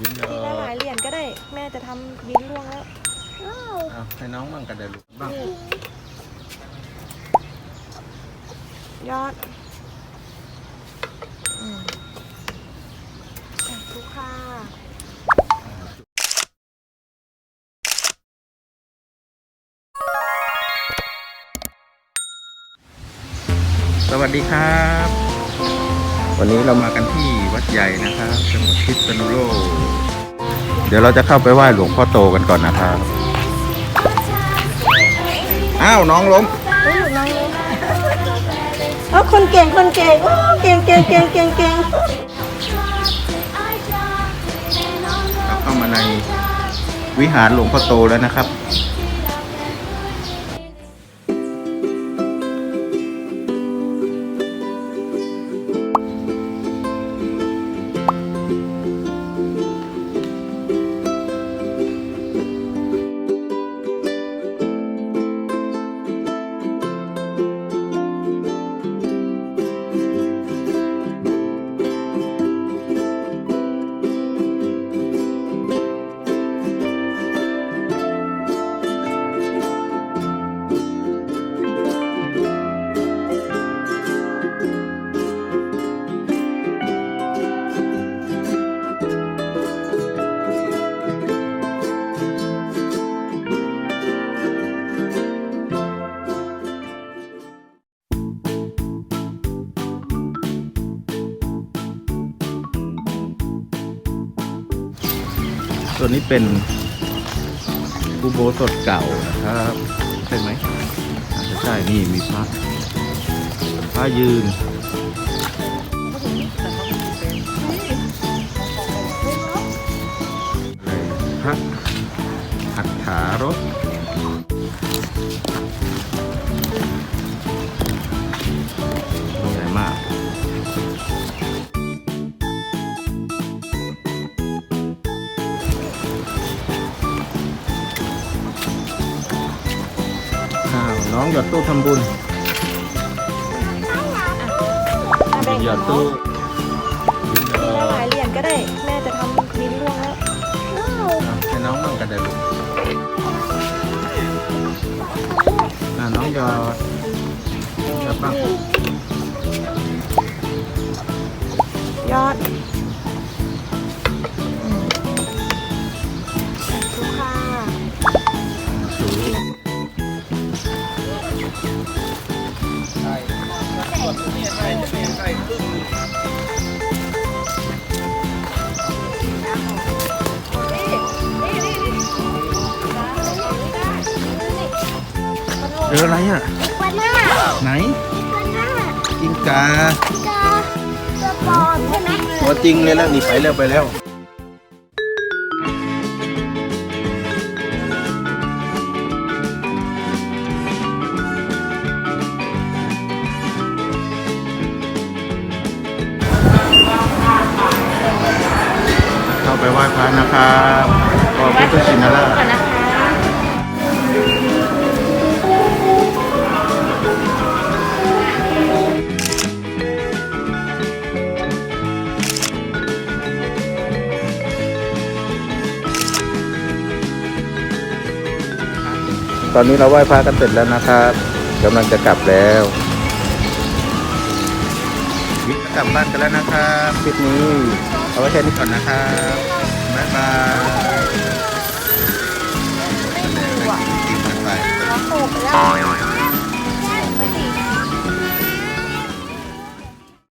บินเอทีละอหลายเหรียญก็ได้ แม่จะทำบินล่วงแล้ว เอาให้น้องบ้างกันเดี๋ยวลูกบ้างนี่ยอดอืมอะทุกค่ะสวัสดีครับ วันนี้เรามากันที่วัดใหญ่นะครับจังหวัดพิษณุโลกเดี๋ยวเราจะเข้าไปไหว้หลวงพ่อโตกันก่อนนะครับอ้าวน้องล้มเฮ้ยหนูน้องเลยเออคนเก่งคนเก่งโอ้เก่งเก่งเก่งเก่งเก่งเราเข้ามาในวิหารหลวงพ่อโตแล้วนะครับ ส่วนนี้เป็นอุโบสถเก่านะครับใช่ไหมอาจจะใช่นี่มีพระพระยืน อ้าวน้องหยอดตู้ทำบุญมาแบ่งหยกัอนดเนาะตู้บินเอทีละอหลายเหรียญก็ได้ แม่จะทำบินล่วงแล้วเอาให้น้องบ้างกันเดี๋ยวลูกอะน้องหยอดหยอดบ้างยอด เจออะไรอะ วันหน้าไหนวันหน้ากิ้งกา จะจะปลอมใช่ไหม ตัวจริงเลยแล้วนี่ไปแล้วไปแล้ว ไปไหว้พระนะครับขอพุทธชินราชก่อนนะตอนนี้เราไหว้พระกันเสร็จแล้วนะครับกำลังจะกลับแล้ว กลับบ้านกันแล้วนะครับคลิปนี้เอาไว้แค่นี้ก่อนนะครับบ๊ายบาย